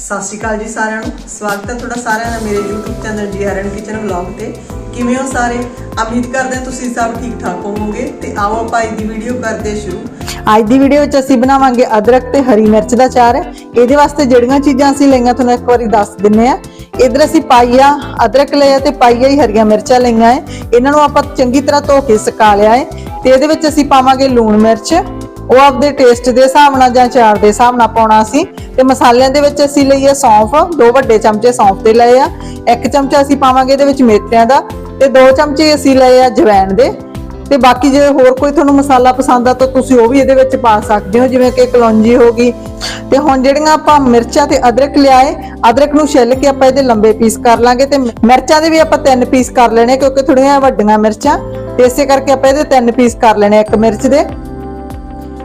ਸਤਿ ਸ਼੍ਰੀ ਅਕਾਲ ਜੀ ਸਾਰਿਆਂ ਨੂੰ। ਸਵਾਗਤ ਹੈ ਤੁਹਾਡਾ ਸਾਰਿਆਂ ਦਾ ਮੇਰੇ YouTube ਚੈਨਲ ਜੀ ਆਰਨ ਕਿਚਨ ਵਲੌਗ ਤੇ। ਕਿਵੇਂ ਹੋ ਸਾਰੇ? ਉਮੀਦ ਕਰਦੇ ਹਾਂ ਤੁਸੀਂ ਸਭ ਠੀਕ ਠਾਕ ਹੋਵੋਗੇ ਤੇ ਆਓ ਆਪਾਂ ਅੱਜ ਦੀ ਵੀਡੀਓ ਕਰਦੇ ਸ਼ੁਰੂ। ਅੱਜ ਦੀ ਵੀਡੀਓ ਵਿੱਚ ਅਸੀਂ ਬਣਾਵਾਂਗੇ ਅਦਰਕ ਤੇ ਹਰੀ ਮਿਰਚ ਦਾ ਚਾਰ ਇਹਦੇ ਵਾਸਤੇ ਜਿਹੜੀਆਂ ਚੀਜ਼ਾਂ ਅਸੀਂ ਲਈਆਂ ਤੁਹਾਨੂੰ ਇੱਕ ਵਾਰੀ ਦੱਸ ਦਿੰਨੇ ਆ ਇਧਰ ਅਸੀਂ ਪਾਈਆ ਅਦਰਕ ਲਿਆ ਤੇ ਪਾਈਆ ਹੀ ਹਰੀਆਂ ਮਿਰਚਾਂ ਲਈਆਂ ਹੈ ਇਹਨਾਂ ਨੂੰ ਆਪਾਂ ਚੰਗੀ ਤਰ੍ਹਾਂ ਧੋ ਕੇ ਸੁਕਾ ਲਿਆ ਹੈ ਤੇ ਇਹਦੇ ਵਿੱਚ ਅਸੀਂ ਪਾਵਾਂਗੇ ਲੂਣ ਮਿਰਚ। ਉਹ ਆਪਦੇ ਟੇਸਟ ਦੇ ਹਿਸਾਬ ਨਾਲ ਜਾਂ ਚਾਰ ਦੇ ਹਿਸਾਬ ਨਾਲ ਪਾਉਣਾ ਸੀ ਤੇ ਮਸਾਲਿਆਂ ਦੇ ਵਿੱਚ ਅਸੀਂ ਲਈਏ ਸੌਂਫ, ਦੋ ਵੱਡੇ ਚਮਚੇ ਸੌਂਫ ਦੇ ਲਏ ਆ। ਇੱਕ ਚਮਚਾ ਅਸੀਂ ਪਾਵਾਂਗੇ ਇਹਦੇ ਵਿੱਚ ਮੇਥਿਆਂ ਦਾ ਤੇ ਦੋ ਚਮਚੇ ਅਸੀਂ ਲਏ ਆ ਜਵੈਣ ਦੇ। ਤੇ ਬਾਕੀ ਜੇ ਹੋਰ ਕੋਈ ਤੁਹਾਨੂੰ ਮਸਾਲਾ ਪਸੰਦ ਆ ਤਾਂ ਤੁਸੀਂ ਉਹ ਵੀ ਇਹਦੇ ਵਿੱਚ ਪਾ ਸਕਦੇ ਹੋ, ਜਿਵੇਂ ਕਿ ਕਲੌਂਜੀ ਹੋ ਗਈ। ਤੇ ਹੁਣ ਜਿਹੜੀਆਂ ਆਪਾਂ ਮਿਰਚਾਂ ਤੇ ਅਦਰਕ ਲਿਆਏ, ਅਦਰਕ ਨੂੰ ਛਿੱਲ ਕੇ ਆਪਾਂ ਇਹਦੇ ਲੰਬੇ ਪੀਸ ਕਰ ਲਾਂਗੇ ਤੇ ਮਿਰਚਾਂ ਦੇ ਵੀ ਆਪਾਂ ਤਿੰਨ ਪੀਸ ਕਰ ਲੈਣੇ ਕਿਉਂਕਿ ਥੋੜੀਆਂ ਵੱਡੀਆਂ ਮਿਰਚਾਂ। ਤੇ ਇਸੇ ਕਰਕੇ ਆਪਾਂ ਇਹਦੇ ਤਿੰਨ ਪੀਸ ਕਰ ਲੈਣੇ ਇੱਕ ਮਿਰਚ ਦੇ।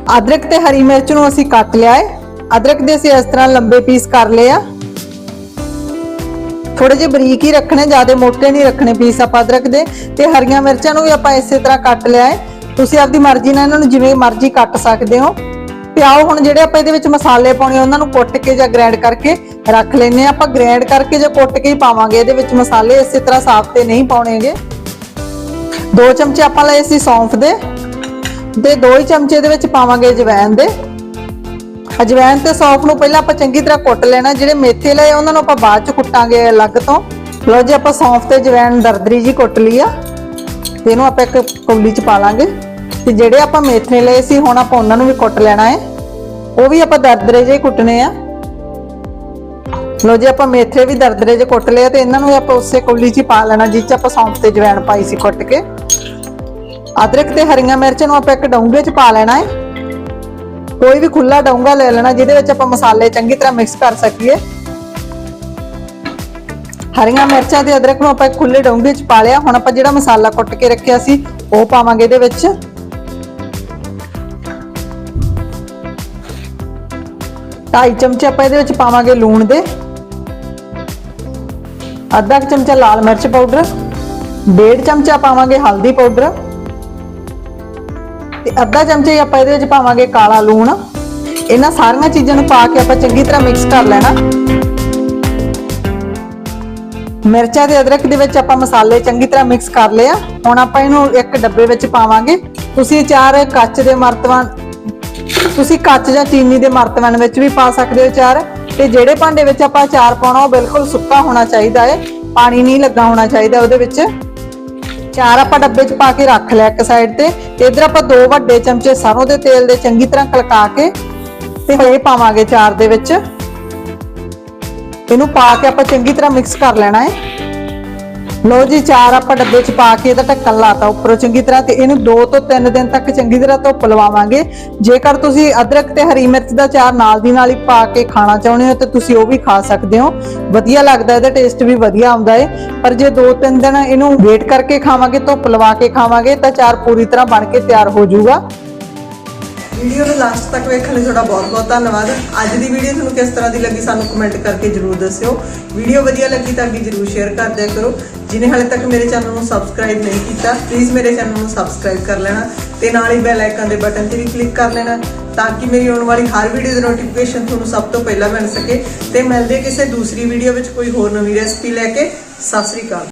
ਅਦਰਕ ਤੇ ਹਰੀ ਮਿਰਚ ਨੂੰ ਅਸੀਂ ਕੱਟ ਲਿਆ ਹੈ। ਅਦਰਕ ਦੇ ਅਸੀਂ ਇਸ ਤਰ੍ਹਾਂ ਲੰਬੇ ਪੀਸ ਕਰ ਲਏ ਆ। ਥੋੜੇ ਜਿਹੇ ਬਰੀਕ ਹੀ ਰੱਖਣੇ, ਜ਼ਿਆਦਾ ਮੋਟੇ ਨਹੀਂ ਰੱਖਣੇ ਪੀਸ ਆਪਾਂ ਅਦਰਕ ਦੇ। ਤੇ ਹਰੀਆਂ ਮਿਰਚਾਂ ਨੂੰ ਵੀ ਆਪਾਂ ਇਸੇ ਤਰ੍ਹਾਂ ਕੱਟ ਲਿਆ ਹੈ। ਤੁਸੀਂ ਆਪਦੀ ਮਰਜ਼ੀ ਨਾਲ ਇਹਨਾਂ ਨੂੰ ਜਿਵੇਂ ਮਰਜ਼ੀ ਕੱਟ ਸਕਦੇ ਹੋ। ਤੇ ਆਓ ਹੁਣ ਜਿਹੜੇ ਆਪਾਂ ਇਹਦੇ ਵਿੱਚ ਮਸਾਲੇ ਪਾਉਣੇ, ਉਹਨਾਂ ਨੂੰ ਕੁੱਟ ਕੇ ਜਾਂ ਗ੍ਰਾਈਂਡ ਕਰਕੇ ਰੱਖ ਲੈਨੇ ਆ ਆਪਾਂ ਗ੍ਰਾਈਂਡ ਕਰਕੇ ਜਾਂ ਕੁੱਟ ਕੇ ਹੀ ਪਾਵਾਂਗੇ, ਇਹਦੇ ਵਿੱਚ ਮਸਾਲੇ ਇਸੇ ਤਰ੍ਹਾਂ ਸਾਫ਼ ਤੇ ਨਹੀਂ ਪਾਉਣੇਗੇ। ਦੋ ਚਮਚੇ ਆਪਾਂ ਲਏ ਸੀ ਸੌਂਫ ਦੇ। ਦੇ ਦੋ ਹੀ ਚਮਚੇ ਦੇ ਵਿੱਚ ਪਾਵਾਂਗੇ ਜਵੈਨ ਦੇ। ਅਜਵਾਇਣ ਤੇ ਸੌਂਫ ਨੂੰ ਪਹਿਲਾਂ ਆਪਾਂ ਚੰਗੀ ਤਰ੍ਹਾਂ ਕੁੱਟ ਲੈਣਾ, ਜਿਹੜੇ ਮੇਥੇ ਲਏ ਉਹਨਾਂ ਨੂੰ ਆਪਾਂ ਬਾਅਦ ਚ ਕੁੱਟਾਂਗੇ ਅਲੱਗ ਤੋਂ। ਲੋ ਜੀ, ਆਪਾਂ ਸੌਂਫ ਤੇ ਜਵੈਣ ਦਰਦਰੀ ਜੀ ਕੁੱਟ ਲਈ ਆ। ਤੇ ਇਹਨੂੰ ਆਪਾਂ ਇੱਕ ਕੌਲੀ ਚ ਪਾ ਲਾਂਗੇ। ਤੇ ਜਿਹੜੇ ਆਪਾਂ ਮੇਥੇ ਲਏ ਸੀ, ਹੁਣ ਆਪਾਂ ਉਹਨਾਂ ਨੂੰ ਵੀ ਕੁੱਟ ਲੈਣਾ ਹੈ ਉਹ ਵੀ ਆਪਾਂ ਦਰਦਰੇ ਜਿਹੇ ਕੁੱਟਣੇ ਆ। ਲੋ ਜੀ, ਆਪਾਂ ਮੇਥੇ ਵੀ ਦਰਦਰੇ ਜਿਹੇ ਕੁੱਟ ਲਏ ਆ ਤੇ ਇਹਨਾਂ ਨੂੰ ਵੀ ਆਪਾਂ ਉਸੇ ਕੌਲੀ ਚ ਹੀ ਪਾ ਲੈਣਾ ਜਿਸ ਚ ਆਪਾਂ ਸੌਂਫ ਤੇ ਜਵੈਣ ਪਾਈ ਸੀ ਕੁੱਟ ਕੇ। ਅਦਰਕ ਤੇ ਹਰੀਆਂ ਮਿਰਚਾਂ ਨੂੰ ਆਪਾਂ ਇੱਕ ਡੋਂਗੇ ਚ ਪਾ ਲੈਣਾ ਹੈ। ਕੋਈ ਵੀ ਖੁੱਲਾ ਡੋਂਗਾ ਲੈ ਲੈਣਾ, ਜਿਹਦੇ ਵਿੱਚ ਆਪਾਂ ਮਸਾਲੇ ਚੰਗੀ ਤਰ੍ਹਾਂ ਮਿਕਸ ਕਰ ਸਕੀਏ। ਹਰੀਆਂ ਮਿਰਚਾਂ ਤੇ ਅਦਰਕ ਨੂੰ ਆਪਾਂ ਇੱਕ ਖੁੱਲੇ ਡੋਂਗੇ 'ਚ ਪਾ ਲਿਆ। ਹੁਣ ਆਪਾਂ ਜਿਹੜਾ ਮਸਾਲਾ ਕੁੱਟ ਕੇ ਰੱਖਿਆ ਸੀ, ਉਹ ਪਾਵਾਂਗੇ ਇਹਦੇ ਵਿੱਚ। ਢਾਈ ਚਮਚੇ ਆਪਾਂ ਇਹਦੇ ਵਿੱਚ ਪਾਵਾਂਗੇ ਲੂਣ ਦੇ। ਅੱਧਾ ਕੁ ਚਮਚਾ ਲਾਲ ਮਿਰਚ ਪਾਊਡਰ। ਡੇਢ ਚਮਚਾ ਪਾਵਾਂਗੇ ਹਲਦੀ ਪਾਊਡਰ। ਤੇ ਅੱਧਾ ਚਮਚੇ ਆਪਾਂ ਇਹਦੇ ਵਿੱਚ ਪਾਵਾਂਗੇ ਕਾਲਾ ਲੂਣ। ਇਹਨਾਂ ਸਾਰੀਆਂ ਚੀਜ਼ਾਂ ਨੂੰ ਪਾ ਕੇ ਆਪਾਂ ਚੰਗੀ ਤਰ੍ਹਾਂ ਮਿਕਸ ਕਰ ਲੈਣਾ। ਮਿਰਚਾਂ ਤੇ ਅਦਰਕ ਦੇ ਵਿੱਚ ਆਪਾਂ ਮਸਾਲੇ ਚੰਗੀ ਤਰ੍ਹਾਂ ਮਿਕਸ ਕਰ ਲਿਆ ਹੁਣ ਆਪਾਂ ਇਹਨੂੰ ਇੱਕ ਡੱਬੇ ਵਿੱਚ ਪਾਵਾਂਗੇ। ਤੁਸੀਂ ਚਾਰ ਕੱਚ ਦੇ ਮਰਤਬਾਨ ਤੁਸੀਂ ਕੱਚ ਜਾਂ ਚੀਨੀ ਦੇ ਮਰਤਬਾਨ ਵਿੱਚ ਵੀ ਪਾ ਸਕਦੇ ਹੋ ਚਾਰ। ਤੇ ਜਿਹੜੇ ਭਾਂਡੇ ਵਿੱਚ ਆਪਾਂ ਚਾਰ ਪਾਉਣਾ ਉਹ ਬਿਲਕੁਲ ਸੁੱਕਾ ਹੋਣਾ ਚਾਹੀਦਾ ਹੈ ਪਾਣੀ ਨਹੀਂ ਲੱਗਾ ਹੋਣਾ ਚਾਹੀਦਾ ਉਹਦੇ ਵਿੱਚ। ਚਾਰ ਆਪਾਂ ਡੱਬੇ 'ਚ ਪਾ ਕੇ ਰੱਖ ਲਿਆ ਇੱਕ ਸਾਈਡ ਤੇ ਤੇ ਇਧਰ ਆਪਾਂ ਦੋ ਵੱਡੇ ਚਮਚੇ ਸਰੋਂ ਦੇ ਤੇਲ ਦੇ ਚੰਗੀ ਤਰ੍ਹਾਂ ਕਲਕਾ ਕੇ ਤੇ ਇਹ ਪਾਵਾਂਗੇ ਚਾਰ ਦੇ ਵਿੱਚ। ਇਹਨੂੰ ਪਾ ਕੇ ਆਪਾਂ ਚੰਗੀ ਤਰ੍ਹਾਂ ਮਿਕਸ ਕਰ ਲੈਣਾ ਹੈ। ਲੋ ਜੀ, ਚਾਰ ਆਪਾਂ ਡੱਬੇ 'ਚ ਪਾ ਕੇ ਇਹਦਾ ਢੱਕਣ ਲਾਤਾ ਉੱਪਰੋਂ ਚੰਗੀ ਤਰ੍ਹਾਂ ਤੇ ਇਹਨੂੰ 2 ਤੋਂ 3 ਦਿਨ ਤੱਕ ਚੰਗੀ ਤਰ੍ਹਾਂ ਧੁੱਪ ਲਵਾਵਾਂਗੇ। ਜੇਕਰ ਤੁਸੀਂ ਅਦਰਕ ਤੇ ਹਰੀ ਮਿਰਚ ਦਾ ਚਾਰ ਨਾਲ ਦੀ ਨਾਲ ਹੀ ਪਾ ਕੇ ਖਾਣਾ ਚਾਹੁੰਦੇ ਹੋ ਤੇ ਤੁਸੀਂ ਉਹ ਵੀ ਖਾ ਸਕਦੇ ਹੋ। ਵਧੀਆ ਲੱਗਦਾ, ਇਹਦਾ ਟੇਸਟ ਵੀ ਵਧੀਆ ਆਉਂਦਾ ਹੈ ਪਰ ਜੇ 2-3 ਦਿਨ ਇਹਨੂੰ ਵੇਟ ਕਰਕੇ ਖਾਵਾਂਗੇ, ਧੁੱਪ ਲਵਾ ਕੇ ਖਾਵਾਂਗੇ, ਤਾਂ ਚਾਰ ਪੂਰੀ ਤਰ੍ਹਾਂ ਬਣ ਕੇ ਤਿਆਰ ਹੋ ਜਾਊਗਾ। ਵੀਡੀਓ ਨੂੰ ਲਾਸਟ ਤੱਕ ਵੇਖਣ ਲਈ ਤੁਹਾਡਾ ਬਹੁਤ-ਬਹੁਤ ਧੰਨਵਾਦ। ਅੱਜ ਦੀ ਵੀਡੀਓ ਤੁਹਾਨੂੰ ਕਿਸ ਤਰ੍ਹਾਂ ਦੀ ਲੱਗੀ ਸਾਨੂੰ ਕਮੈਂਟ ਕਰਕੇ ਜਰੂਰ ਦੱਸਿਓ। ਵੀਡੀਓ ਵਧੀਆ ਲੱਗੀ ਤਾਂ ਅੱਗੇ ਜਰੂਰ ਸ਼ੇਅਰ ਕਰ ਦਿਆ ਕਰੋ। ਜਿਨੇ ਹਾਲੇ ਤੱਕ ਮੇਰੇ ਚੈਨਲ ਨੂੰ ਸਬਸਕ੍ਰਾਈਬ ਨਹੀਂ ਕੀਤਾ ਪਲੀਜ਼ ਮੇਰੇ ਚੈਨਲ ਨੂੰ ਸਬਸਕ੍ਰਾਈਬ ਕਰ ਲੈਣਾ ਤੇ ਨਾਲ ਹੀ ਬੈਲ ਆਈਕਨ ਦੇ ਬਟਨ ਤੇ ਵੀ ਕਲਿੱਕ ਕਰ ਲੈਣਾ ਤਾਂ ਕਿ ਮੇਰੀ ਆਉਣ ਵਾਲੀ ਹਰ ਵੀਡੀਓ ਦੀ ਨੋਟੀਫਿਕੇਸ਼ਨ ਤੁਹਾਨੂੰ ਸਭ ਤੋਂ ਪਹਿਲਾਂ ਮਿਲ ਸਕੇ। ਤੇ ਮਿਲਦੇ ਕਿਸੇ ਦੂਸਰੀ ਵੀਡੀਓ ਵਿੱਚ ਕੋਈ ਹੋਰ ਨਵੀਂ ਰੈਸਪੀ ਲੈ ਕੇ। ਸਤਿ ਸ੍ਰੀ ਅਕਾਲ।